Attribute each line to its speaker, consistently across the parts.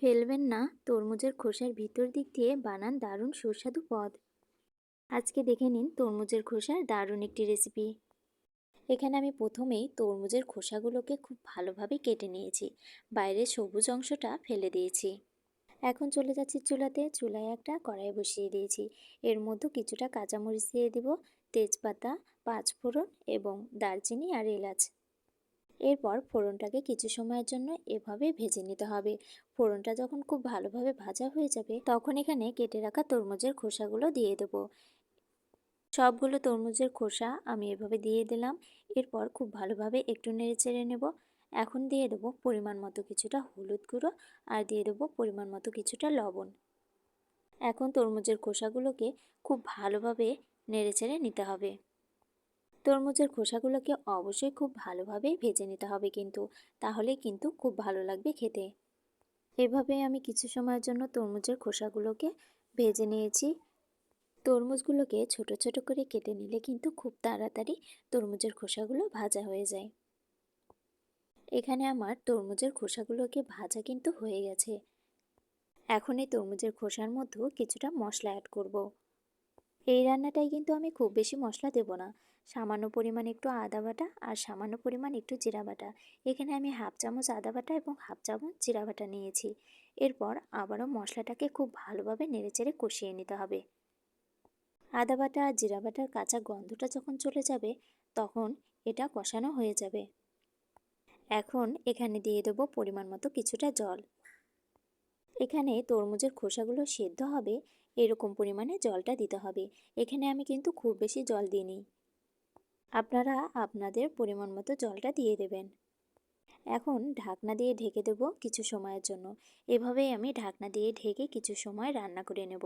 Speaker 1: ফেলবেন না, তরমুজের খোসার ভিতর দিক দিয়ে বানান দারুণ সুস্বাদু পদ। আজকে দেখে নিন তরমুজের খোসার দারুণ একটি রেসিপি এখানে আমি প্রথমেই তরমুজের খোসাগুলোকে খুব ভালোভাবে কেটে নিয়েছি। বাইরের সবুজ অংশটা ফেলে দিয়েছি। এখন চলে যাচ্ছি চুলাতে। চুলায় একটা কড়াই বসিয়ে দিয়েছি। এর মধ্যে কিছুটা কাঁচামরিচ দিয়ে দিব, তেজপাতা, পাঁচফোড়ন এবং দারচিনি আর এলাচ। এরপর ফোড়নটাকে কিছু সময়ের জন্য এভাবে ভেজে নিতে হবে। ফোড়নটা যখন খুব ভালোভাবে ভাজা হয়ে যাবে, তখন এখানে কেটে রাখা তরমুজের খোসাগুলো দিয়ে দেব। সবগুলো তরমুজের খোসা আমি এভাবে দিয়ে দিলাম। এরপর খুব ভালোভাবে একটু নেড়ে চেড়ে নেব। এখন দিয়ে দেবো পরিমাণ মতো কিছুটা হলুদ গুঁড়ো আর দিয়ে দেবো পরিমাণ মতো কিছুটা লবণ। এখন তরমুজের খোসাগুলোকে খুব ভালোভাবে নেড়ে চেড়ে নিতে হবে। তরমুজের খোসাগুলোকে অবশ্যই খুব ভালোভাবে ভেজে নিতে হবে কিন্তু। তাহলে কিন্তু খুব ভালো লাগবে খেতে। এভাবে আমি কিছু সময়ের জন্য তরমুজের খোসাগুলোকে ভেজে নিয়েছি। তরমুজগুলোকে ছোট ছোট করে কেটে নিলে কিন্তু খুব তাড়াতাড়ি তরমুজের খোসাগুলো ভাজা হয়ে যায়। এখানে আমার তরমুজের খোসাগুলোকে ভাজা কিন্তু হয়ে গেছে। এখন এই তরমুজের খোসার মধ্যেও কিছুটা মশলা অ্যাড করব। এই রান্নাটাই কিন্তু আমি খুব বেশি মশলা দেব না। সামান্য পরিমাণ একটু আদা বাটা আর সামান্য পরিমাণ একটু জিরা বাটা। এখানে আমি হাফ চামচ আদা বাটা এবং হাফ চামচ জিরা বাটা নিয়েছি। এরপর আবারও মশলাটাকে খুব ভালোভাবে নেড়েচেড়ে কষিয়ে নিতে হবে। আদা বাটা আর জিরা বাটার কাঁচা গন্ধটা যখন চলে যাবে, তখন এটা কষানো হয়ে যাবে। এখন এখানে দিয়ে দেবো পরিমাণ মতো কিছুটা জল। এখানে তরমুজের খোসাগুলো সেদ্ধ হবে। এরকম পরিমাণে জলটা দিতে হবে। এখানে আমি কিন্তু খুব বেশি জল দিইনি। আপনারা আপনাদের পরিমাণ মতো জলটা দিয়ে দেবেন। এখন ঢাকনা দিয়ে ঢেকে দেব কিছু সময়ের জন্য। এভাবেই আমি ঢাকনা দিয়ে ঢেকে কিছু সময় রান্না করে নেব।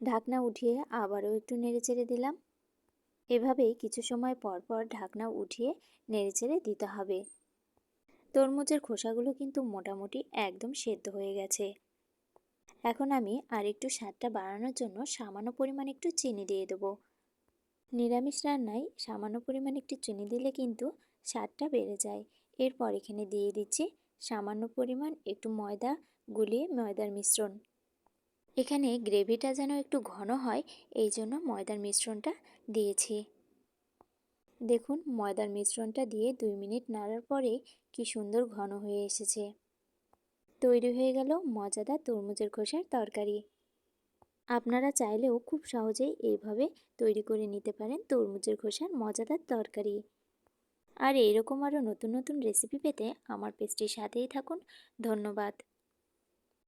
Speaker 1: ঢাকনা উঠিয়ে আবারও একটু নেড়েচেড়ে দিলাম। এভাবেই কিছু সময় পর পর ঢাকনা উঠিয়ে নেড়েচেড়ে দিতে হবে। তরমুজের খোসাগুলো কিন্তু মোটামুটি একদম সেদ্ধ হয়ে গেছে। এখন আমি আর একটু স্বাদটা বাড়ানোর জন্য সামান্য পরিমাণ একটু চিনি দিয়ে দেবো। নিরামিষ রান্নায় সামান্য পরিমাণ একটু চিনি দিলে কিন্তু স্বাদটা বেড়ে যায়। এরপর এখানে দিয়ে দিচ্ছি সামান্য পরিমাণ একটু ময়দা গুলিয়ে ময়দার মিশ্রণ। এখানে গ্রেভিটা যেন একটু ঘন হয়, এই জন্য ময়দার মিশ্রণটা দিয়েছি। দেখুন, ময়দার মিশ্রণটা দিয়ে দুই মিনিট নাড়ার পরে কি সুন্দর ঘন হয়ে এসেছে। তৈরি হয়ে গেল মজাদার তরমুজের খোসার তরকারি। আপনারা চাইলেও খুব সহজেই এইভাবে তৈরি করে নিতে পারেন তরমুজের খোসার মজাদার তরকারি। আর এরকম আরও নতুন নতুন রেসিপি পেতে আমার পেজটির সাথেই থাকুন। ধন্যবাদ।